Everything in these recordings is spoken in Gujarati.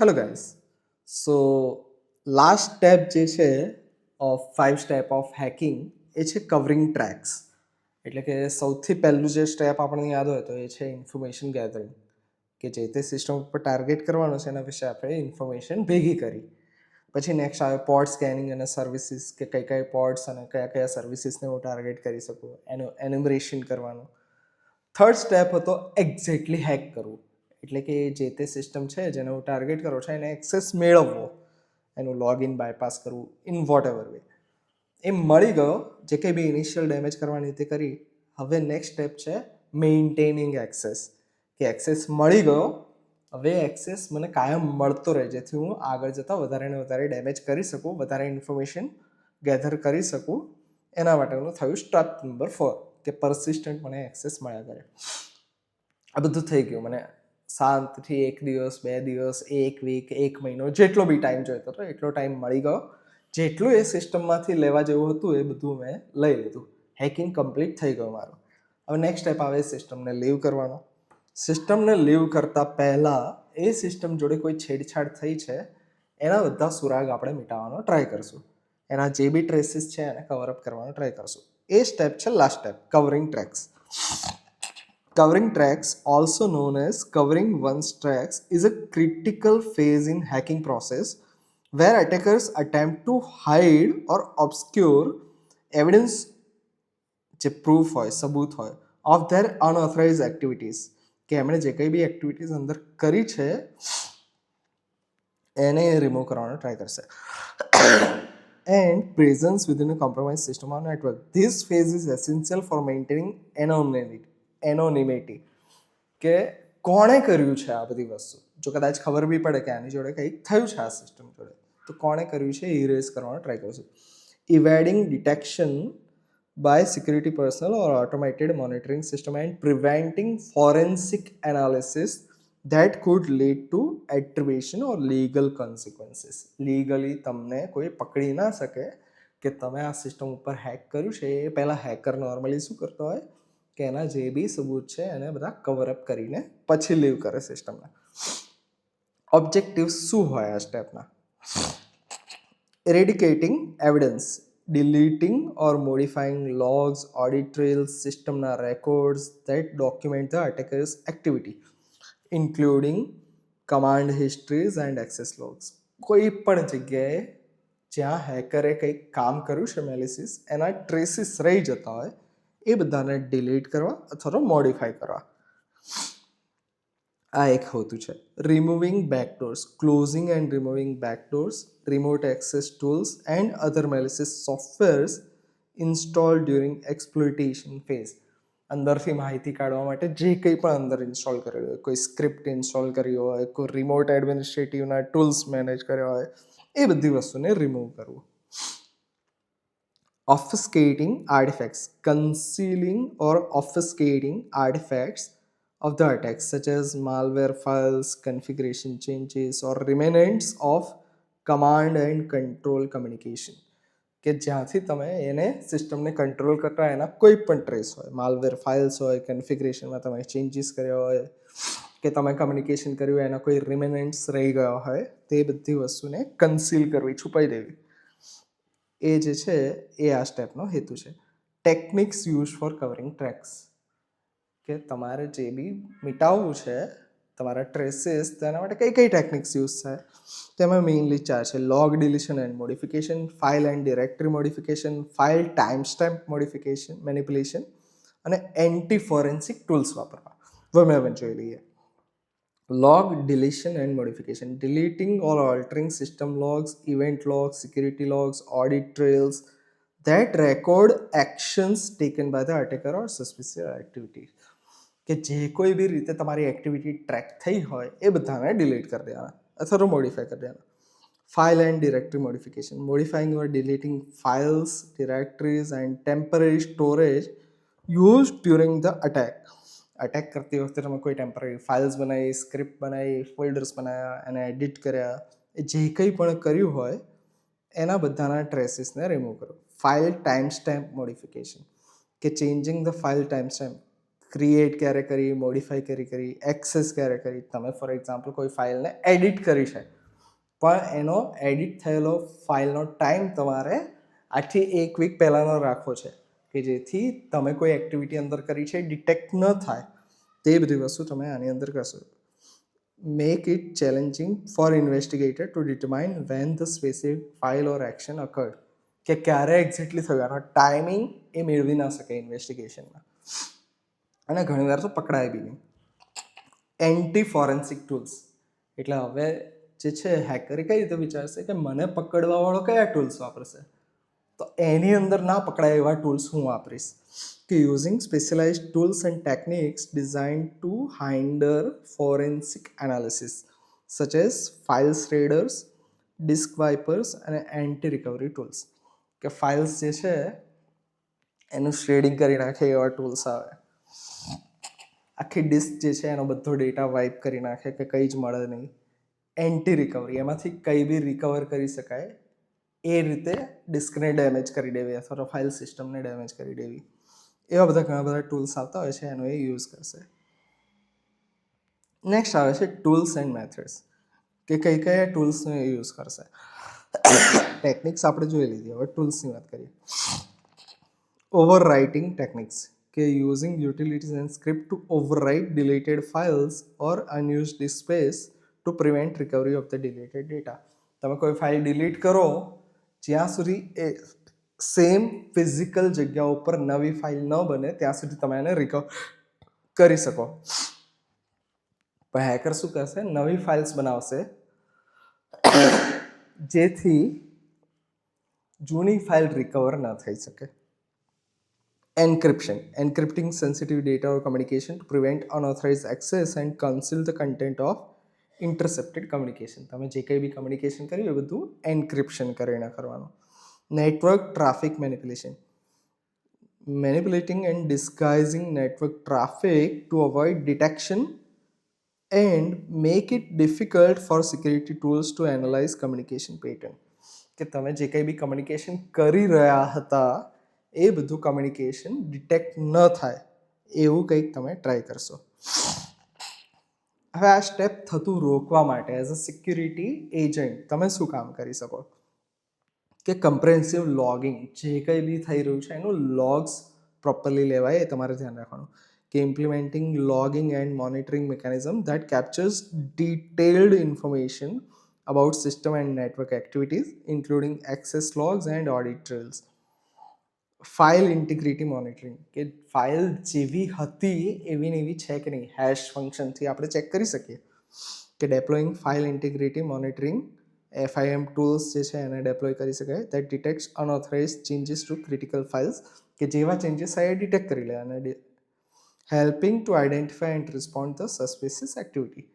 Hello guys so last step જે છે of five step of hacking એ છે કવરિંગ ટ્રેક્સ એટલે કે સૌથી પહેલું જે સ્ટેપ આપણને યાદ હોય તો એ છે ઇન્ફોર્મેશન ગેધરિંગ કે જે તે સિસ્ટમ ઉપર ટાર્ગેટ કરવાનો છે, એના વિશે આપણે ઇન્ફોર્મેશન ભેગી કરી. પછી નેક્સ્ટ આવે પોર્ટ સ્કેનિંગ અને સર્વિસીસ કે કઈ કઈ પોડ્સ અને કયા કયા સર્વિસીસને હું ટાર્ગેટ કરી શકું, એનું એન્યુમરેશન કરવાનું. થર્ડ સ્ટેપ હતો એક્ઝેક્ટલી હેક કરવું. એટલે કે જે તે સિસ્ટમ છે જેને હું ટાર્ગેટ કરો છો, એને એક્સેસ મેળવવો, એનું લોગિન બાયપાસ કરવું ઇન વોટ એવર વે એ મળી ગયો, જે કંઈ બી ઇનિશિયલ ડેમેજ કરવાની તે કરી. હવે નેક્સ્ટ સ્ટેપ છે મેઇન્ટેનિંગ એક્સેસ કે એક્સેસ મળી ગયો, હવે એક્સેસ મને કાયમ મળતો રહે, જેથી હું આગળ જતાં વધારે ને વધારે ડેમેજ કરી શકું, વધારે ઇન્ફોર્મેશન ગેધર કરી શકું. એના માટેનું થયું સ્ટેપ નંબર ફોર કે પરસિસ્ટન્ટ મને એક્સેસ મળ્યા કરે. આ બધું થઈ ગયું મને. શાંતિથી એક દિવસ, બે દિવસ, એક વીક એક મહિનો, જેટલો બી ટાઈમ જોઈતો હતો, એટલો ટાઈમ મળી ગયો. જેટલું એ સિસ્ટમમાંથી લેવા જેવું હતું, એ બધું મેં લઈ લીધું. હેકિંગ કમ્પ્લીટ થઈ ગયું મારું. હવે નેક્સ્ટ સ્ટેપ આવે સિસ્ટમને લીવ કરવાનો. સિસ્ટમને લીવ કરતાં પહેલાં એ સિસ્ટમ જોડે કોઈ છેડછાડ થઈ છે, એના બધા સુરાગ આપણે મિટાવવાનો ટ્રાય કરશું. એના જે બી ટ્રેસીસ છે, એને કવરઅપ કરવાનો ટ્રાય કરશું. એ સ્ટેપ છે last step covering tracks Covering tracks, also known as covering one's tracks, is a critical phase in hacking process where attackers attempt to hide or obscure evidence જે પ્રૂફ હોય સબૂત હોય ઓફ ધેર અનઓથરાઇઝ એક્ટિવિટીઝ કે એમણે જે કંઈ બી એક્ટિવિટીઝ અંદર કરી છે એને રિમૂવ કરવાનો ટ્રાય કરશે and presence within a compromised system or network. This phase is essential for maintaining anonymity. anonymity. કે કોણે કર્યું છે આ બધી વસ્તુ જો કદાચ ખબર બી પડે કે આની જોડે કંઈક થયું છે આ સિસ્ટમ જોડે તો કોણે કર્યું છે ઇરેઝ કરવાનો ટ્રાય કરશું evading detection by security personnel or automated monitoring system and preventing forensic analysis that could lead to attribution or legal consequences legally તમને કોઈ પકડી ના શકે કે તમે આ સિસ્ટમ ઉપર હેક કર્યું છે એ પહેલાં હેકર નોર્મલી શું કરતો હોય કે એના જે બી સબૂત છે એને બધા કવર અપ કરીને પછી લીવ કરે સિસ્ટમને ઓબ્જેક્ટિવ શું હોય આ સ્ટેપના evidence deleting or modifying logs audit trails systemના records that document the attacker's activity including command histories and access logs કોઈ પણ જગ્યાએ જ્યાં હેકરે કંઈક કામ કર્યું છે મેલિસિસ એના ટ્રેસીસ રહી જતા હોય એ બધાને ડિલીટ કરવા અથવા તો મોડિફાઈ કરવા. આ એક હોતું છે. Removing backdoors closing and removing backdoors remote access tools and other malicious softwares install during exploitation phase અંદરથી માહિતી કાઢવા માટે જે કંઈ પણ અંદર ઇન્સ્ટોલ કરેલું હોય, કોઈ સ્ક્રિપ્ટ ઇન્સ્ટોલ કરી હોય, કોઈ રિમોટ એડમિનિસ્ટ્રેટિવના ટૂલ્સ મેનેજ કર્યા હોય, એ બધી વસ્તુને રિમૂવ કરવું. Obfuscating artifacts, concealing or obfuscating artifacts of the attack, such as malware files, configuration changes, or remnants of command and control communication. કે જ્યાંથી તમે એને સિસ્ટમને કંટ્રોલ કરતા એના કોઈ પણ ટ્રેસ હોય માલવેર ફાઇલ્સ હોય કન્ફિગરેશનમાં તમે ચેન્જીસ કર્યા હોય કે તમે કમ્યુનિકેશન કર્યું એના કોઈ રિમેનન્ટ્સ રહી ગયા હોય તે બધી વસ્તુને કન્સીલ કરવી છુપાઈ દેવી એ જે છે, એ આ સ્ટેપનો હેતુ છે. Techniques use for covering tracks કે તમારે જે બી મિટાવવું છે, તમારા ટ્રેસીસ તેના માટે કઈ કઈ ટેકનિક્સ યુઝ થાય? તેમાં મેઇનલી ચાર છે. Log deletion and modification file and directory modification file time stamp modification manipulation અને એન્ટી ફોરેન્સિક ટૂલ્સ વાપરવા વમે અમે જોઈ લઈએ. log deletion and modification deleting or altering system logs event logs security logs audit trails that record actions taken by the attacker or suspicious activities કે જે કોઈ બી રીતે તમારી એક્ટિવિટી ટ્રેક થઈ હોય એ બધાને ડિલીટ કરી દેવાના અથવા તો મોડિફાઈ કરી દેવાના file and directory modification modifying or deleting files directories and temporary storage use during the attack attack કરતી વખતે તમે કોઈ ટેમ્પરરી ફાઇલ્સ બનાવી સ્ક્રિપ્ટ બનાવી ફોલ્ડર્સ બનાવ્યા એને એડિટ કર્યા, એ જે કંઈ પણ કર્યું હોય, એના બધાના ટ્રેસીસને રિમૂવ કરો. ફાઇલ ટાઈમ સ્ટેમ્પ મોડિફિકેશન કે changing the file time stamp create ક્યારે કરી મોડિફાઈ ક્યારે કરી એક્સેસ ક્યારે કરી. તમે ફોર એક્ઝામ્પલ કોઈ ફાઇલને એડિટ કરી છે, પણ એનો એડિટ થયેલો ફાઇલનો ટાઈમ તમારે આથી એક વીક પહેલાંનો રાખવો છે. કે જેથી તમે કોઈ એક્ટિવિટી અંદર કરી છે ડિટેક્ટ ન થાય, તે બધી વસ્તુ તમે આની અંદર કરશો. Make it challenging for investigator to determine when the specific file or action occurred કે ક્યારે એક્ઝેક્ટલી થયું, આનો ટાઈમિંગ એ મેળવી ના શકે ઇન્વેસ્ટિગેશનમાં અને ઘણીવાર તો પકડાય બી નહીં. એન્ટી ફોરેન્સિક ટૂલ્સ એટલે હવે જે છે હેકરે કઈ રીતે વિચારશે કે મને પકડવાવાળો કયા ટૂલ્સ વાપરશે? તો એની અંદર ના પકડાય એવા ટૂલ્સ હું વાપરીશ, કે using specialise tools and techniques design to hinder forensic analysis such as files shredders disk wipers અને એન્ટી રિકવરી ટૂલ્સ કે ફાઇલ્સ જે છે, એનું શ્રેડિંગ કરી નાખે એવા ટૂલ્સ આવે. આખી ડિસ્ક જે છે, એનો બધો ડેટા વાઇપ કરી નાખે કે કંઈ જ મળે નહીં. એન્ટી રિકવરી એમાંથી કંઈ બી રિકવર કરી શકાય એ રીતે ડિસ્કને ડેમેજ કરી દેવી અથવા ફાઇલ સિસ્ટમને ડેમેજ કરી દેવી. એવા બધા ઘણા બધા ટૂલ્સ આવતા હોય છે, એનો એ યુઝ કરશે. નેક્સ્ટ આવે છે ટૂલ્સ એન્ડ મેથડ્સ કે કઈ કયા ટૂલ્સનો યુઝ કરશે. ટેકનિક્સ આપણે જોઈ લીધી, હવે ટૂલ્સની વાત કરીએ. ઓવર રાઇટિંગ ટેકનિક્સ કે using utilities and script to overwrite deleted files or unused space to prevent recovery of the deleted data તમે કોઈ ફાઇલ ડિલીટ કરો જ્યાં સુધી એ સેમ ફિઝિકલ જગ્યા ઉપર નવી ફાઇલ ન બને, ત્યાં સુધી તમે એને રિકવર કરી શકો. હેકર શું કરશે? નવી ફાઇલ્સ બનાવશે, જેથી જૂની ફાઇલ રિકવર ન થઈ શકે. Encryption encrypting sensitive data or communication prevent unauthorised access and conceal the content of intercepted communication તમે જે કંઈ બી કમ્યુનિકેશન કર્યું એ બધું એન્ક્રિપ્શન કરીને કરવાનું network traffic manipulation manipulating and disguising network traffic to avoid detection and make it difficult for security tools to analyze communication pattern કે તમે જે કંઈ બી કમ્યુનિકેશન કરી રહ્યા હતા એ બધું કમ્યુનિકેશન ડિટેક્ટ ન થાય એવું કંઈક તમે ટ્રાય કરશો હવે આ સ્ટેપ થતું રોકવા માટે એઝ અ સિક્યુરિટી એજન્ટ તમે શું કામ કરી શકો કે કમ્પ્રેન્સિવ લોગિંગ જે કંઈ બી થઈ રહ્યું છે એનું લોગ્સ પ્રોપરલી લેવાય એ તમારે ધ્યાન રાખવાનું કે implementing logging and monitoring mechanism that captures detailed information about system and network activities, including access logs and audit trails. File integrity monitoring, કે ફાઇલ જેવી હતી એવી ને એવી છે કે નહીં? હેશ ફંક્શનથી આપણે ચેક કરી શકીએ. કે deploying file integrity monitoring FIM tools જે છે એને ડેપ્લોય કરી શકાય. That detect unauthorised changes to critical files કે જેવા ચેન્જીસ એ ડિટેક્ટ કરી લે અને helping to identify and respond the suspicious activity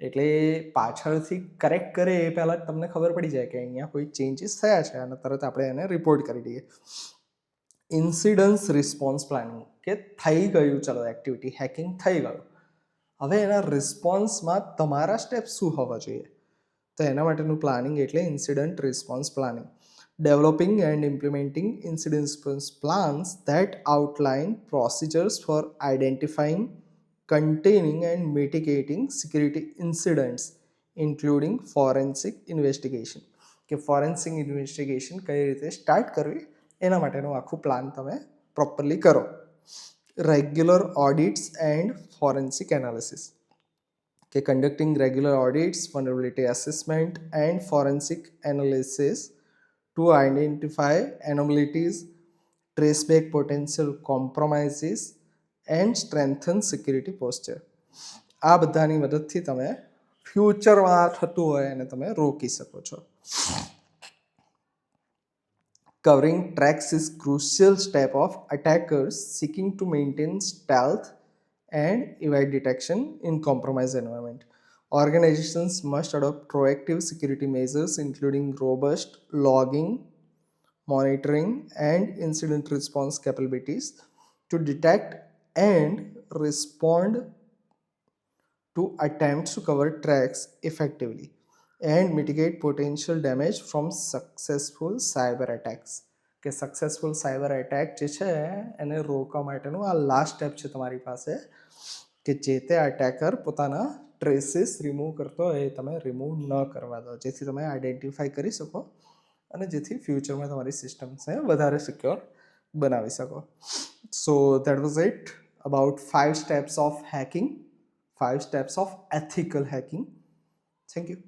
એટલે પાછળથી કરેક્ટ કરે એ પહેલાં તમને ખબર પડી જાય કે અહીંયા કોઈ ચેન્જીસ થયા છે અને તરત આપણે એને રિપોર્ટ કરી દઈએ. ઇન્સિડન્સ રિસ્પોન્સ પ્લાનિંગ કે થઈ ગયું, ચલો એક્ટિવિટી હેકિંગ થઈ ગયું. હવે એના રિસ્પોન્સમાં તમારા સ્ટેપ શું હોવા જોઈએ? તો એના માટેનું પ્લાનિંગ એટલે incident response planning developing and implementing incident response plans that outline procedures for identifying containing and mitigating security incidents including forensic investigation કે ફોરેન્સિક ઇન્વેસ્ટિગેશન કઈ રીતે સ્ટાર્ટ કરવી? એના માટેનું આખું પ્લાન તમે પ્રોપરલી કરો. Regular audits and forensic analysis કે conducting regular audits vulnerability assessment and forensic analysis to identify anomalies trace back potential compromises and strengthen security posture આ બધાની મદદથી તમે ફ્યુચરમાં થતું હોય એને તમે રોકી શકો છો. Covering tracks is crucial step of attackers seeking to maintain stealth and evade detection in compromised environment. Organizations must adopt proactive security measures including robust logging, monitoring and incident response capabilities to detect and respond to attempts to cover tracks effectively. And mitigate potential damage from successful cyber attacks. કે સક્સેસફુલ સાયબર એટેક જે છે, એને રોકવા માટેનું આ લાસ્ટ સ્ટેપ છે તમારી પાસે, કે જે તે અટેકર પોતાના ટ્રેસીસ રિમૂવ કરતો હોય એ તમે રિમૂવ ન કરવા દો. જેથી તમે આઈડેન્ટિફાઈ કરી શકો અને જેથી ફ્યુચરમાં તમારી સિસ્ટમ્સને વધારે સિક્યોર બનાવી શકો. So that was it about five steps of hacking five steps of ethical hacking thank you